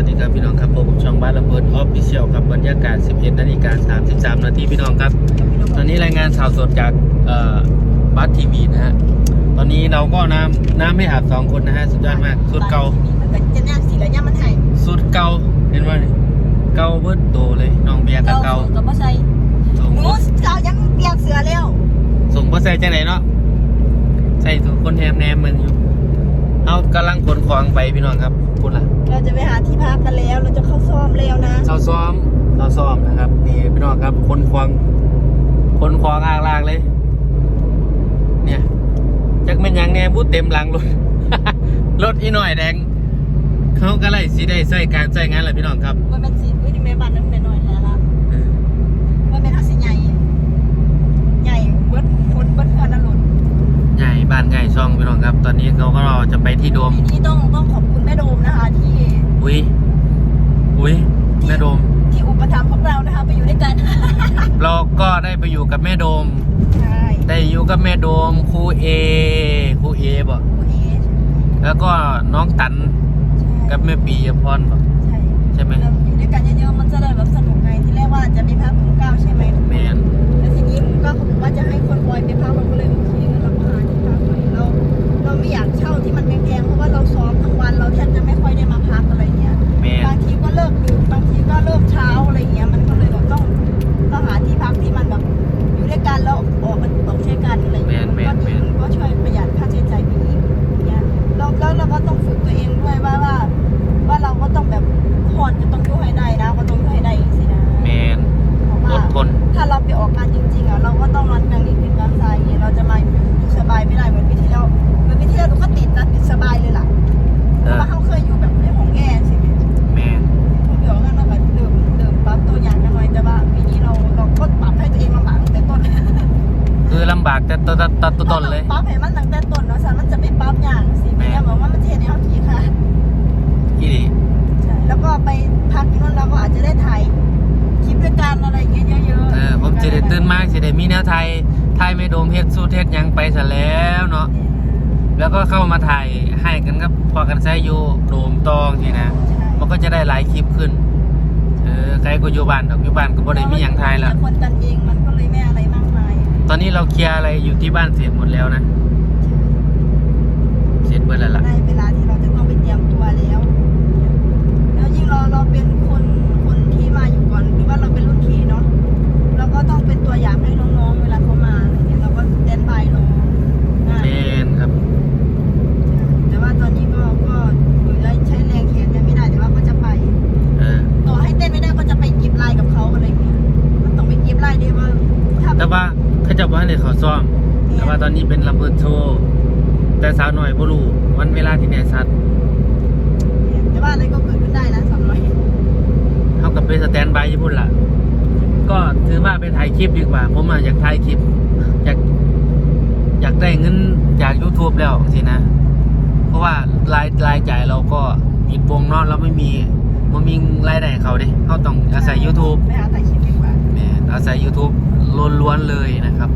วัสดีครับพี่น้องครับผมช่องบ้านระเบิดออฟฟิเชียลครับบรรยากาศ 11นาฬิกา33 นาทีพี่น้องครับ ตอนนี้รายงานข่าวสดจากเอ่อบัสทีวีนะฮะ ตอนนี้เราก็น้ำน้ำไม่อาบสองคนนะฮะ สุดยอดมากสุดเก่าจะแนบสีแล้วเนี่ยมันหายสุดเก่าเห็นว่าเก่าเบิดโตเลยน้องเบียร์กับเก่ากับพ่อใส่ส่งหนูเรายังเปียกเสือแล้วส่งพ่อใส่จังไหนเนาะใส่ทุกคนแฮมแนมมันอยู่เอากำลังขนของไปพี่น้องครับพูดละเราจะไปหาที่ พักกันแล้ว เราจะเข้าซ่อมแล้วนะเศร้าซ้อมเศร้าซ้อมนะครับ นี่พี่น้องครับคนควงคนควงอ่างลางเลย เนี่ยจักแม่นหยังแน่พูดเต็มหลังรถ รถอีหน่อยแดง เขาก็เลยสิได้ใส่การใส่งานแหละพี่น้องครับมันเป็นสีอุ้ยนี่แม่บ้านนั่นเป็นหน่อยแล้วล่ะเออมันเป็นทักสีใหญ่ใหญ่เบิดคนเบิดเพื่อนนั่นหลุดใหญ่บ้านใหญ่ช่องพี่น้องครับ ตอนนี้เขาก็รอจะไปที่โดมทีนี้ต้องต้องขอบคุณแม่โดมนะคะที่ อุ้ยอุ้ยแม่โดม ที่อุปถัมภ์พวกเรานะคะไปอยู่ด้วยกันเราก็ได้ไปอยู่กับแม่โดม ใช่ได้อยู่กับแม่โดมครูเอครูเอบ่คุณเอแล้วก็น้องตันกับแม่ปีพรบ่ คือลำบากแต่ต้นต้นต้นเลยปรับให้มันตั้งแต่ต้นเนาะสันมันจะไม่ปรับอย่างสิไม่ได้บอกว่ามันจะเห็นในห้องขี้ค่ะอีดีใช่แล้วก็ไปพักที่นู่นเราก็อาจจะได้ถ่ายคลิปด้วยกันอะไรอย่างเงี้ยเยอะๆเออผมจะได้ตื่นมากจะได้มีแนวไทยไทยไม่โดมเฮ็ดสู้เฮ็ดหยังไปซะแล้วเนาะแล้วก็เข้ามาถ่ายให้กันกับพอกันใช้อยู่โดมตองทีนะมันก็จะได้หลายคลิปขึ้นเออใครก็อยู่บ้านดอกอยู่บ้านก็บ่ได้มีหยังไทยละคนกันเองมัน ตอนนี้เราเคลียร์อะไรอยู่ที่บ้านเสร็จหมดแล้วนะ เสร็จเบิดแล้วล่ะ ได้เวลา จะว่าในเขาซ่อม แต่ว่าตอนนี้เป็นลำเพินโชว์แต่สาวหน่อยบ่รู้วันเวลาที่แน่ชัดแต่ว่าอะไรก็เกิดขึ้นได้นะสำหรับเท่ากับเป็นสแตนบายญี่ปุ่นล่ะ ก็ถือว่าไปถ่ายคลิปดีกว่า ผมอะอยากถ่ายคลิป อยาก อยากได้เงินจาก YouTube แล้วสินะ เพราะว่ารายรายจ่ายเราก็ปิดวงเนอกเราไม่มีมันมีรายได้ให้เขาเด้เขาต้องอาศัย YouTube ไปหาถ่ายคลิปดีกว่าแหม่อาศัย YouTube ล้วนๆเลยนะครับ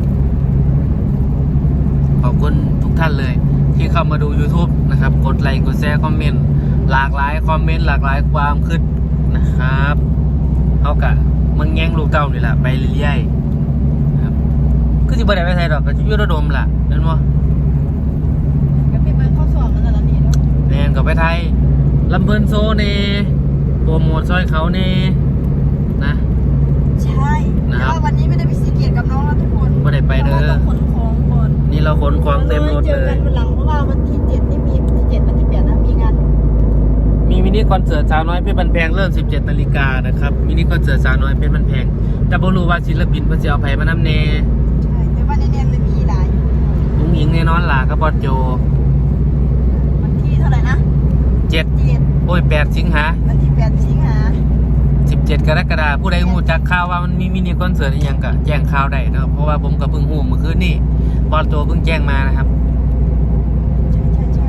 ขอบคุณทุกท่านเลย ที่เข้ามาดู YouTube นะครับ กดไลค์กดแชร์คอมเมนต์หลากหลายคอมเมนต์หลากหลายความคิดนะครับเขากะมึงแย่งลูกเต้านี่แหละไปเรื่อยๆครับคือสิบ่ได้ไปไทยดอกก็สิอยู่ระดมล่ะเห็นบ่ก็ไปเบิร์ข้อสอบมันแต่ละนี้เนาะแม่นก็ไปไทยลำเพิ่นโซเน่โปรโมทซอยเขาเน่นะ ใช่ ขนของเต็มรถเจอเลกัย นวันหลังเพราะว่าวันที่เจ็ดนี่มีที่เจ็ดวันที่แปดนะมีงานมีมินิคอนเสิร์ตสาวน้อยเพชรบันแพงเริ่ม 17นาฬิกานะครับมินิคอนเสิร์ตสาวน้อยเพชรบันแพงแต่บ่รู้ว่าศิลปินเพิ่นสิเอาไผมานำแน่ใช่แต่ว่าในเนียนเลยมีหลายอยู่ลุงหญิงแน่นอนล่ะกับบอสโจวันที่เท่าไหร่นะ7เจ็ดโอ้ย8สิงหาวันที่แปดสิงหา17 กรกฎาคมผู้ใดฮู้จักข่าวว่ามันมีมินิคอนเสิร์ตอีหยังก็แจ้งข่าวได้เนาะเพราะว่าผมก็เพิ่งฮู้เมื่อคืนนี้ บอสโจเพิ่งแจ้งมานะครับ ใช่ใช่ใช่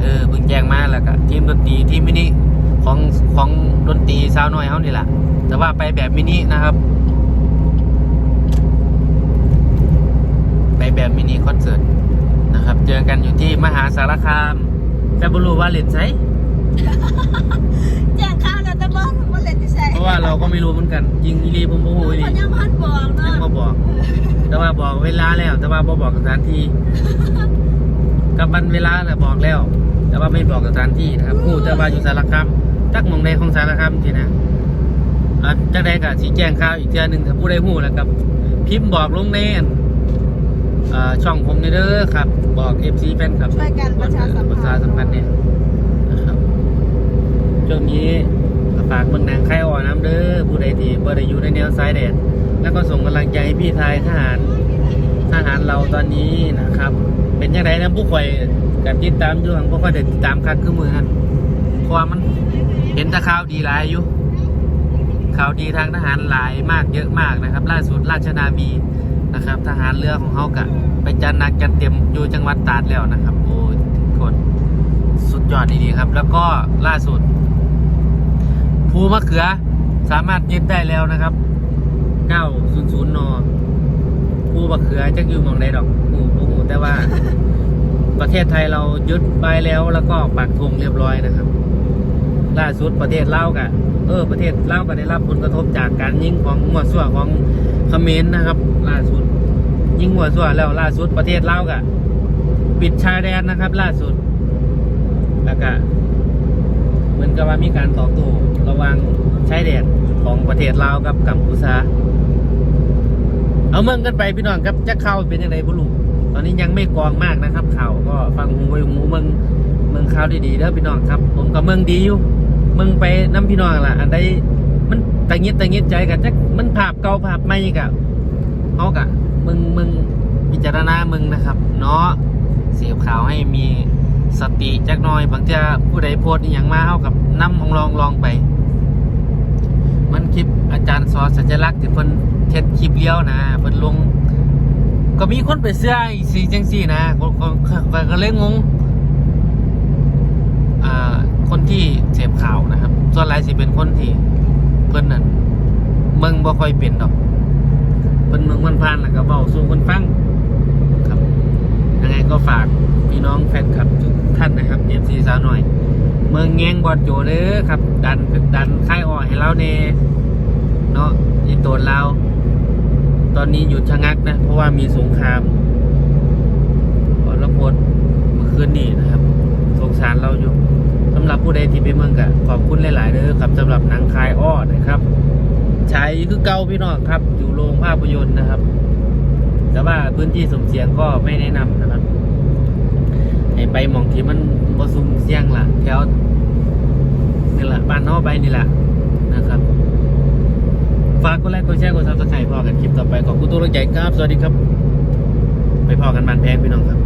เออเพิ่งแจ้งมาแล้วก็ทีมดนตรีทีมมินิของของดนตรีสาวน้อยเฮานี่ล่ะแต่ว่าไปแบบมินินะครับ ไปแบบมินิคอนเสิร์ตนะครับ เจอกันอยู่ที่มหาสารคามแต่บ่รู้ว่าเล่นไสแจ้งข่าว ราะว่าเราก็ไม่รู้เหมือนกันจริงอีหลีผมโอ้โหอีหลีเขายังพันบอกยังเนาะมาบอก แต่ว่าบอกเวลาแล้ว แต่ว่าบ่บอกสถานที่กับบันเวลาน่ะบอกแล้ว แต่ว่าไม่บอกสถานที่นะครับพูดแต่ว่าอยู่สารคามจักหมองใดของสารคามทีนะอะจักใดก็สีแจ้งข่าวอีกเทื่อหนึงถ้าผู้ใดฮู้แล้วกับ พิมพ์บอกลงในอันอ่าช่องผมนี่เด้อครับ บอก FC แฟนคลับช่วยกันประชาสัมประพัชานธ์สัมพันธ์เนี่ยนะครับช่วงนี้ก็ ฝากเมืองนางไข่อ่อนน้ำเด้อผู้ใดที่บ่ได้อยู่ในแนวซ้ายแดด แล้วก็ส่งกำลังใจให้พี่ทายทหารทหารเราตอนนี้นะครับ เป็นยังไงนะผู้ข่อยกับติดตามอยู่หังพวกข่อยได้ติดตามคักคือมือนั่นเพราะว่ามันเห็นต่ข่าวดีหลายอยู่ข่าวดีทางทหารหลายมากเยอะมากนะครับ ล่าสุดราชนาวีนะครับ ทหารเรือของเขากะไปจัดหนักจัดเต็มอยู่จังหวัดตราดแล้วนะครับ โอ้คนสุดยอดดีๆครับ แล้วก็ล่าสุด ภูมะเขือสามารถยึดได้แล้วนะครับ900นภูมะเขือจะอยู่หมองใดดอกหูหูหูแต่ว่า ประเทศไทยเรายึดไปแล้วแล้วก็ปักธงเรียบร้อยนะครับล่าสุดประเทศลาวกะเออประเทศลาวก็ได้รับผลกระทบจากการยิงของหัวสั่วของเขมรนะครับ ล่าสุด ยิงหัวสั่วแล้วล่าสุดประเทศลาวกะปิดชายแดนนะครับ ล่าสุดแล้วก็เหมือนกับว่ามีการต่อสู้ระห ว่างชายแดนของประเทศลาวกับกัมพูชา เอาเมืองกันไปพี่น้องครับจะเข้าเป็นยังไงบุรุษตอนนี้ยังไม่กองมากนะครับข่าวก็ฟังหูไว้หูเมืองเมืองข่าวดีๆเด้อพี่น้องครับ ผมกับเมืองดีอยู่เมืองไปน้ำพี่น้องล่ะ อันใดมันตะงิดตะงิดใจกันจักมันภาพเก่าภาพใหม่กะเฮากะเมืองเมืองพิจารณาเมืองนะครับ เนาะเสียบข่าวให้มีสติจักน่อยบางเทีผู้ใดโพสต์อย่างมาเฮากับน้ำของลองลองไป มันคลิปอาจารย์สอนสัญลักษณ์ที่เพิ่นเทศคลิปเลี้ยวนะเพิ่นลง ก็มีคนไปเสื้ออีกสีจังสี่นะคนคนคนก็เลยงงอ่าคนที่เสพข่าวนะครับ ส่วนหลายสิเป็นคนที่เพิ่นนั่นเมืองบ่ค่อยเป็นดอกเพิ่นเมืองมันพานแล้วก็เว้าสู่คนฟังครับยังไงก็ฝากพี่น้องแฟนคลับทุกท่านนะครับ FC สาวหน่อย เมืองแงงบอดโจเด้อครับ ดันดันค่ายอ่อยให้เราเนเนาะอีตัวเราตอนนี้หยุดชะงักนะ เพราะว่ามีสงครามอรบกวนเมื่อคืนนี้นะครับ สงสารเราอยู่สำหรับผู้ใดที่ไปเมืองกะขอบคุณหลาย ๆเด้อครับสำหรับหนังคายอ้อนะครับฉายคือเก่าพี่น้องครับ อยู่โรงภาพยนตร์นะครับ แต่ว่าพื้นที่สมเสียงก็ไม่แนะนำนะครับ ไปมองที่มันบอซุ่มเสี่ยงล่ะแถวนี่แหละบ้านนอกไปนี่แหละนะครับ ฝากกดไลค์กดแชร์กดซับสไครต์พอกันคลิปต่อไปขอบคุณตัวรักใหญ่ครับ สวัสดีครับ ไปพอกันบ้านแพงพี่น้องครับ